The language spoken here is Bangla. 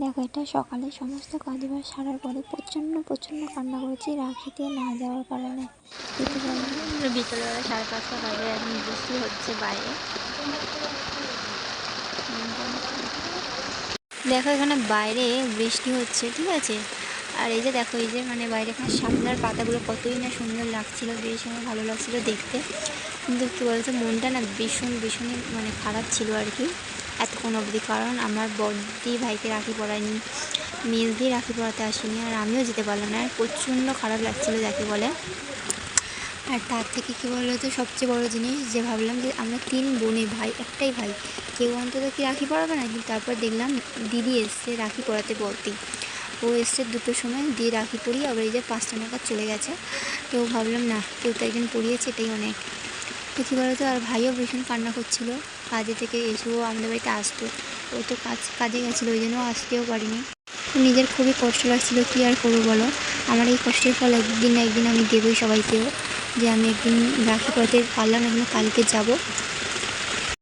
দেখো, এটা সকালে সমস্ত কাজবাজ সারার পরে প্রচণ্ড প্রচণ্ড কান্না করেছি রাখিতে না যাওয়ার কারণে। বিকেলবেলা সাড়ে পাঁচটা বাজে, এখন বৃষ্টি হচ্ছে বাইরে। দেখো, এখানে বাইরে বৃষ্টি হচ্ছে, ঠিক আছে? আর এই যে দেখো, এই যে মানে বাইরে এখানে শাপলার পাতাগুলো কতই না সুন্দর লাগছিল, বেশ আমার ভালো লাগছিল দেখতে। কিন্তু কী বলতো, মনটা না ভীষণ, ভীষণই মানে খারাপ ছিল আর কি। এতক্ষণ অবধি, কারণ আমার বড়দি ভাইকে রাখি পড়ায়নি মেজদি রাখি পড়াতে আসেনি, আর আমিও যেতে পারলাম না প্রচণ্ড খারাপ লাগছিল যাকে বলে। আর তার থেকে কী বলো তো, সবচেয়ে বড় জিনিস যে ভাবলাম যে আমরা তিন বোনে ভাই, একটাই ভাই, কেউ অন্তত কি রাখি পড়াবে না কিন্তু তারপর দেখলাম দিদি এসছে রাখি পড়াতে বলতে ও এসছে দুটোর সময়, দিয়ে রাখি পরিয়ে আবার এই যে পাঁচটা নাগাদ চলে গেছে। তো ভাবলাম না, কেউ তো একজন পড়িয়েছে এটাই অনেক। তো বলতো, আর ভাইও ভীষণ কান্না করছিল। কাজে থেকে এসেও আমাদের বাড়িতে আসতো। ও তো কাজ, কাজে গেছিল, ওই জন্য আসতেও পারিনি। নিজের খুবই কষ্ট লাগছিল, কি আর করব বলো? আমার এই কষ্টের ফল একদিন না একদিন আমি দেবই সবাইকেও, যে আমি একদিন রাখি পথে পারলাম না কালকে যাব।